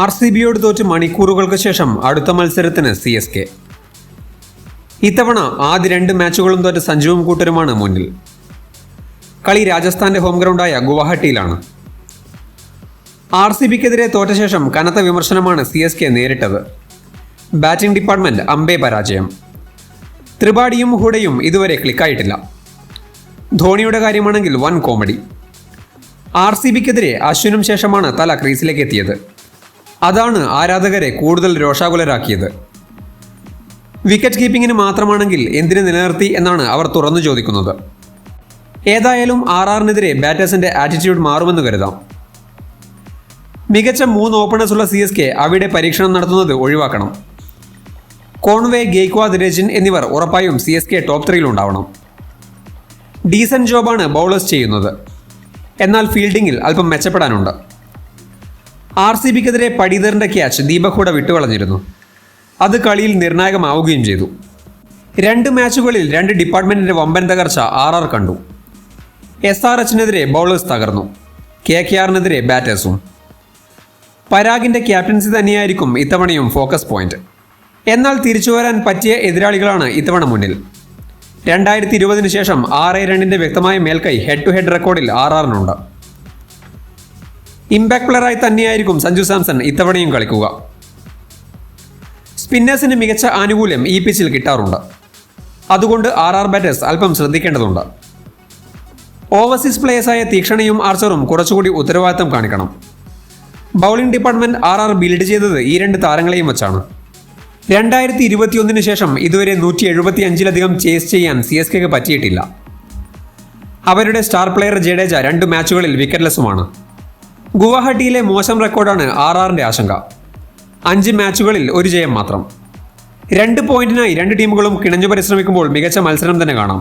R C ബിയോട് തോറ്റ് മണിക്കൂറുകൾക്ക് ശേഷം അടുത്ത മത്സരത്തിന് സി എസ് കെ. ഇത്തവണ ആദ്യ രണ്ട് മാച്ചുകളും തോറ്റ സഞ്ജുവും കൂട്ടരുമാണ് മുന്നിൽ. കളി രാജസ്ഥാന്റെ ഹോം ഗ്രൗണ്ടായ ഗുവാഹട്ടിയിലാണ്. ആർ സി ബിക്കെതിരെ തോറ്റ ശേഷം കനത്ത വിമർശനമാണ് സി എസ് കെ നേരിട്ടത്. ബാറ്റിംഗ് ഡിപ്പാർട്ട്മെന്റ് അമ്പേ പരാജയം. ത്രിപാഠിയും ഹുഡയും ഇതുവരെ ക്ലിക്കായിട്ടില്ല. ധോണിയുടെ കാര്യമാണെങ്കിൽ വൻ കോമഡി. ആർ സി ബിക്കെതിരെ അശ്വിനും ശേഷമാണ് തല ക്രീസിലേക്ക് എത്തിയത് അതാണ് ആരാധകരെ കൂടുതൽ രോഷാകുലരാക്കിയത്. വിക്കറ്റ് കീപ്പിങ്ങിന് മാത്രമാണെങ്കിൽ എന്തിന് നിലനിർത്തി എന്നാണ് അവർ തുറന്നു ചോദിക്കുന്നത്. ഏതായാലും ആർ ആറിനെതിരെ ബാറ്റേഴ്സിന്റെ ആറ്റിറ്റ്യൂഡ് മാറുമെന്ന് കരുതാം. മികച്ച മൂന്ന് ഓപ്പണേഴ്സുള്ള സി എസ് കെ അവിടെ പരീക്ഷണം നടത്തുന്നത് ഒഴിവാക്കണം. കോൺവേ ഗെയ്ക്വാദ് രജിൻ എന്നിവർ ഉറപ്പായും സി എസ് കെ ടോപ്പ് ത്രീയിൽ ഉണ്ടാവണം. ഡീസൻ ജോബാണ് ബൗളേഴ്സ് ചെയ്യുന്നത്. എന്നാൽ ഫീൽഡിങ്ങിൽ അല്പം മെച്ചപ്പെടാനുണ്ട്. ആർ സി ബിക്കെതിരെ പടിതറിന്റെ ക്യാച്ച് ദീപക് വിട്ടുകളഞ്ഞിരുന്നു. അത് കളിയിൽ നിർണായകമാവുകയും ചെയ്തു. രണ്ട് മാച്ചുകളിൽ രണ്ട് ഡിപ്പാർട്ട്മെന്റിന്റെ വമ്പൻ തകർച്ച ആർ ആർ കണ്ടു. എസ് ആർ എച്ചിനെതിരെ ബൗളേഴ്സ് തകർന്നു. കെ കെ ആറിനെതിരെ ബാറ്റേഴ്സും. പരാഗിന്റെ ക്യാപ്റ്റൻസി തന്നെയായിരിക്കും ഇത്തവണയും ഫോക്കസ് പോയിന്റ്. എന്നാൽ തിരിച്ചു വരാൻ പറ്റിയ എതിരാളികളാണ് ഇത്തവണ മുന്നിൽ. രണ്ടായിരത്തി ഇരുപതിന് ശേഷം ആറ് രണ്ടിന്റെ വ്യക്തമായ മേൽക്കൈ ഹെഡ് ടു ഹെഡ് റെക്കോർഡിൽ ആർ ആറിനുണ്ട്. ഇമ്പാക്ട് പ്ലെയറായി തന്നെയായിരിക്കും സഞ്ജു സാംസൺ ഇത്തവണയും കളിക്കുക. സ്പിന്നേഴ്സിന് മികച്ച ആനുകൂല്യം ഈ പിച്ചിൽ കിട്ടാറുണ്ട്. അതുകൊണ്ട് ആർ ആർ ബാറ്റേഴ്സ് അല്പം ശ്രദ്ധിക്കേണ്ടതുണ്ട്. ഓവർസീസ് പ്ലേയേഴ്സായ തീക്ഷണയും ആർച്ചറും കുറച്ചുകൂടി ഉത്തരവാദിത്തം കാണിക്കണം. Bowling department R R build ചെയ്തത് ഈ രണ്ട് താരങ്ങളെയും വെച്ചാണ്. രണ്ടായിരത്തി ഇരുപത്തിയൊന്നിന് ശേഷം ഇതുവരെ നൂറ്റി എഴുപത്തി അഞ്ചിലധികം ചേസ് ചെയ്യാൻ സി എസ് കെക്ക് പറ്റിയിട്ടില്ല. അവരുടെ സ്റ്റാർ പ്ലെയർ ജഡേജ രണ്ട് മാച്ചുകളിൽ വിക്കറ്റ്ലെസ്സുമാണ് ഗുവാഹട്ടിയിലെ മോശം റെക്കോർഡാണ് ആർ ആറിന്റെ ആശങ്ക. അഞ്ച് മാച്ചുകളിൽ ഒരു ജയം മാത്രം. രണ്ട് പോയിന്റിനായി രണ്ട് ടീമുകളും കിണഞ്ഞു പരിശ്രമിക്കുമ്പോൾ മികച്ച മത്സരം തന്നെ കാണാം.